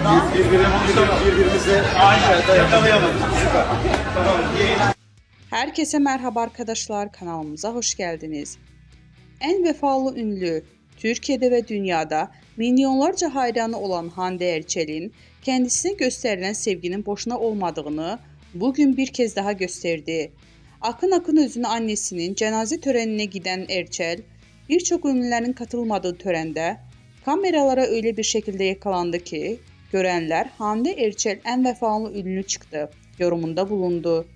Birbirimizi, birbirimize. Süper. Herkese merhaba arkadaşlar kanalımıza hoş geldiniz. En vefalı ünlü Türkiye'de ve dünyada milyonlarca hayranı olan Hande Erçel'in kendisine gösterilen sevginin boşuna olmadığını bugün bir kez daha gösterdi. Akın akın özünü annesinin cenaze törenine giden Erçel, birçok ünlülerin katılmadığı törende kameralara öyle bir şekilde yakalandı ki görenler Hande Erçel en vefalı ünlü çıktı yorumunda bulundu.